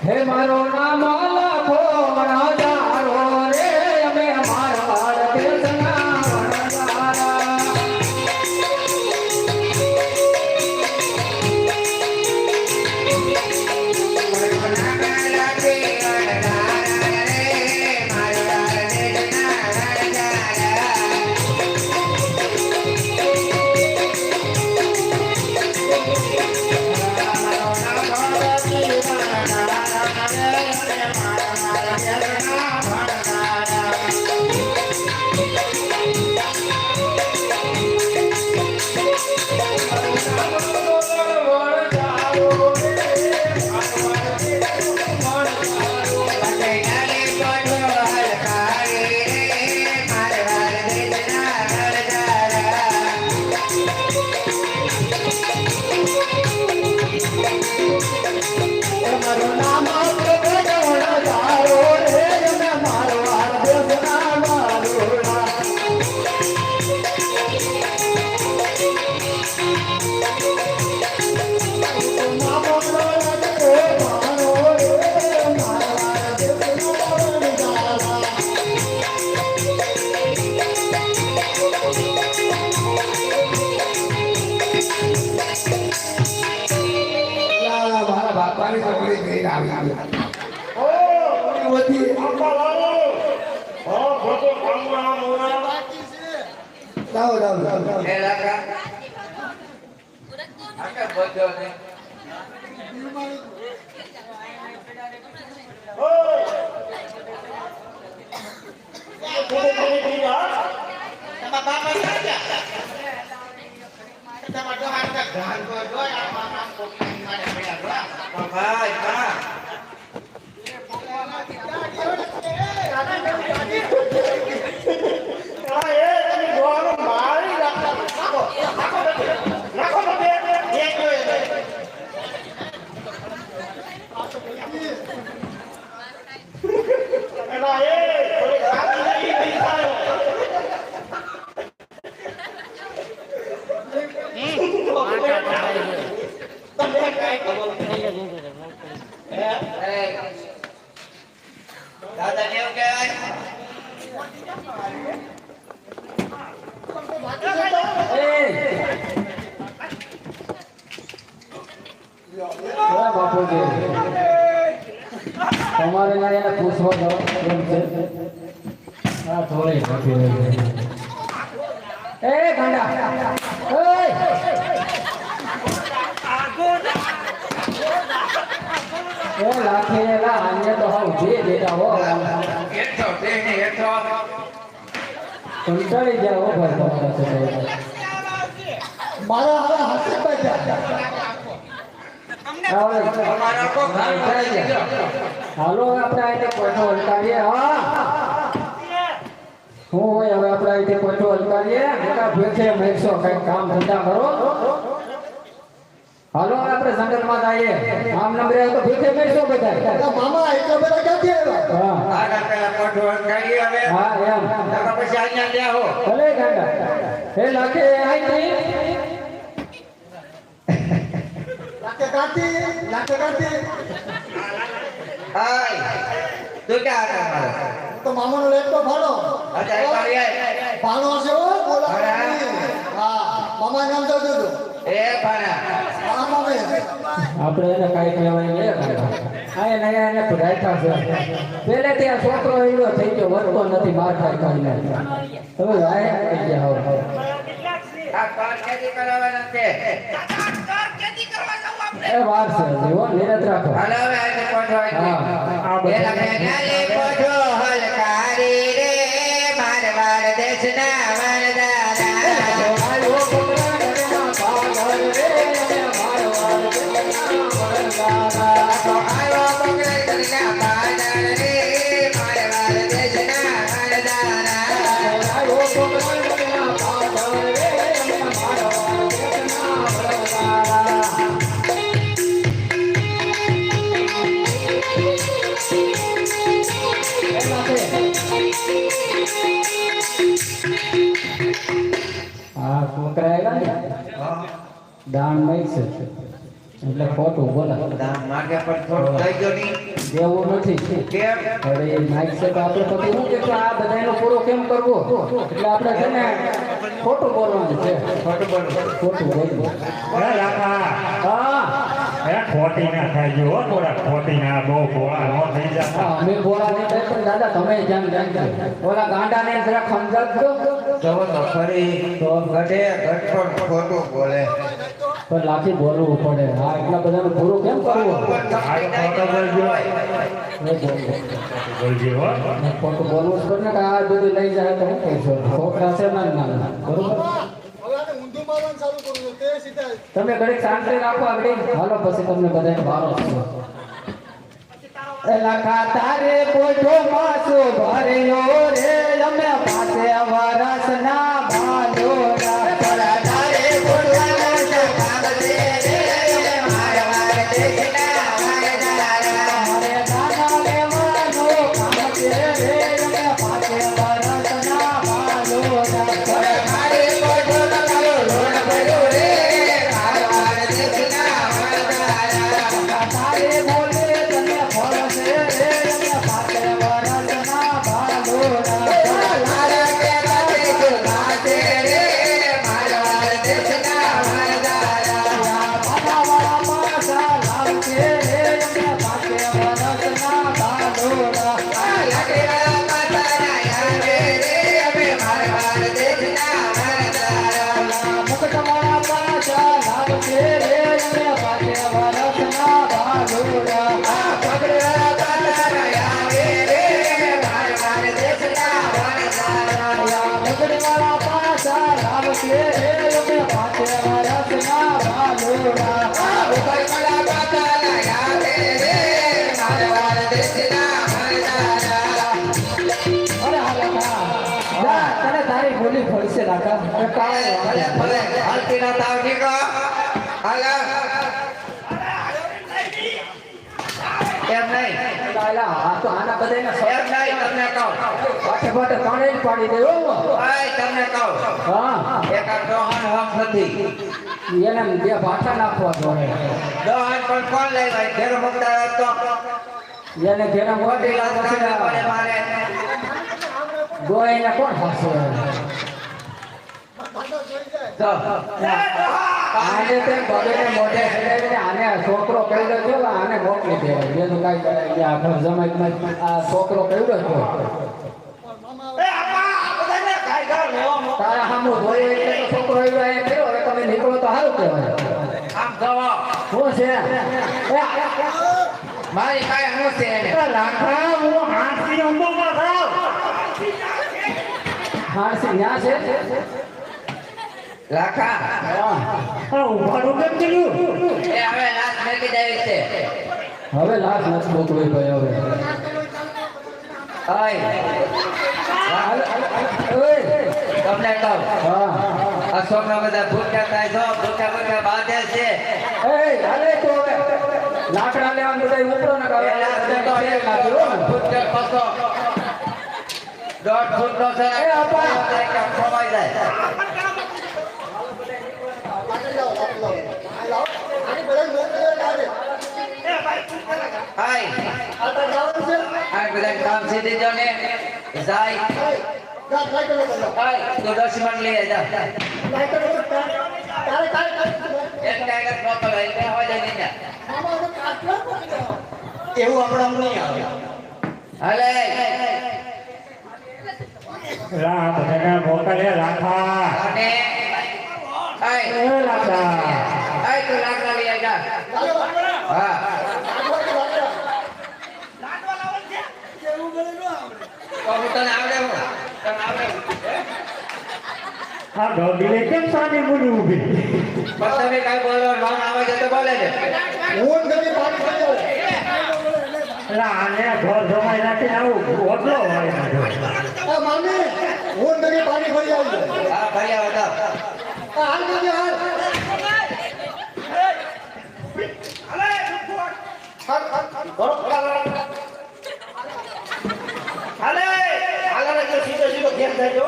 હે મારો નામ લખો મારા છોકરી ગઈ. આવી આવી જાઓ જાઓ જાઓ દાદા ને એવું કહેવાય હા બાપુજી તમારે એને પૂછવા એ ગાંડા એ આને તો હાવ જે બેટા હો. હેઠો તેની હેઠો કંટાળી હો ભાઈ મારા હાથે હાલો હવે આપણે આઈને કોઠો હલકાવીએ હા. હું હોય હવે આપણે આઈને કોઠો હલકાવીએ મોટા ભેખે મેકશો કંઈક કામ ધંધા કરો. હાલો હવે આપણે જંગલમાં જઈએ. આમ નંબરે તો ભેખે મેકશો બધા મામા એટલા બધા ક્યાંથી આવ્યા હા. આગળ પેલા કોઠો કરી હવે. હા એમ. નકર પછી અહીંયા લ્યા હો. ભલે ગાંડા. હે લાખે આઈ કાઢી હાય તું ક્યાં હતા મારો તો મામાનો લેપટોપ ભાડો અચ્છા એક વાર આય. ભાણો છે હો બોલા અરે. હા મામા નામ તો જોજો એ ભાણા મામે આપણે એને કાઈ કહેવાય નહીં આય નયા એને ભરાયતા છે પેલે ત્યાં છોકરો એવો થઈ ગયો વધતો નથી બાર થાય કાઢી હવે આય થઈ ગયા હો આ પાર ખેતી કરાવવાના છે એ વાર છે જીવો હો નિરત રાખો. હાલો હવે આજે કોઠો હા, આ બધું. એલા મેનાલે કોઠો આવ્યા ને નહીં છે. એટલે ખોટું બોલે. દામ માગે પણ થોડું થઈ ગયો નહીં. દેવું નથી. કેમ? હવે એ માઇક છે તો આપણે પછી શું કે કે આ બધાનો પૂરો કેમ કરવો? એટલે આપણે છે ને ખોટું બોલવાનું છે. ખોટું બોલવું ખોટું બોલવું હા હા. હે ખોટી ના થાય હો થોડા ખોટી ના બહુ ભોળા નો થઈ જતા અમે બોલા નહીં થાય પણ દાદા તમે ધ્યાન રાખજો ઓલા ગાંડાને જરા સમજાવજો જવો તો ખરી તો ગઢે ગઠોડ ખોટું બોલે પણ લાખી બોલવું પડે હા એટલા બધાનું પૂરું કેમ કરવું બોલવું. હો જ પડે ને આ બધું લઈ જાય તો શું કહેશો છોકરા છે ના બરોબર હવે આને ઊંધું મારવાનું ચાલુ કરું છું તે સીધા તમે ઘડીક શાંતિ રાખો આગળ હાલો પછી તમને બધા ભારો લખા, તારે પોઠો માસો ભર્યો રે તને તારી બોલી ફળશે કાકા. વાંધો નહીં. હાલતી ના તાવ નીકળો. હાલો એમ નહીં. લાલા, આ તો આના બધાયના એમ નહીં તમને કહું. પાઠે ત્રણેય જ પાડી દે આય તમને કહું. હા. એક આ ડોહાન હમ નથી. એને બે પાઠા નાખવા જોઈએ ડોહાન પણ કોણ લઈ ભાઈ ઘેર મુકતા તો? એને ઘેરા મોટી મોટી લાત લાગે કાઢવી પડે મારે. ગોઈને કોણ ફાંસો આને તે બગડે મોઢે ચડાવીને આને છોકરો કઈડો છે આને મોકલી દે. એનું કાંઈ આ ઘર જમાઈમાં આ છોકરો કઈડો છે તારા સામું જોઈએ એટલે તો છોકરો આવ્યો એ કર્યો. હવે તમે નીકળો તો સારું કહેવાય. આમ જવા. શું છે? મારી કાંઈ હું હાથી અંબો માં લાખા હું હાંસી ન્યા છે લાખા હા. ઉભાડું કેમ કર્યું એ હવે લાત મેકી દેવી છે હવે લાશ નથી મોકલવી ભાઈ હવે. ઓય. તમને કહું હા આ છોકરા બધા ભૂખ્યા થાય છો ભૂખ્યા ભૂખ્યા બાંધે છે એ હાલે તો લાકડા લેવાનું બધા ઉપરો ને. લાત નાખ્યો. ભૂખ્યા ખસો દોઢ ફૂટ નો છે એ આપા. ખોવાઈ જાય હાય આ બધા કામ સીધી જો ને જાય હાય તું દસ મિનિટ લઈ તારે તારે એક ટાઈગર હોય જાય. એવું આપણે નહીં આવે. હાલે લા બધાને મોકલે લાખા અને હાય એ તું લાકડા લઈ જા ચાલો, હા હું ડોબીને કેમ સાની મુની ઊભી પણ તમે કાંઈ આવે છે તો બોલે છે આને ઘર જમાઈ નાખીને આવું ઓટલો હોય. આ મામી ઊંટ ગમી પાણી પડી આવી. હા ભર્યા હતા આ હાલ ગમી હાલ. હાલ, હાલ, સીધો સીધો ઘેર જાય જો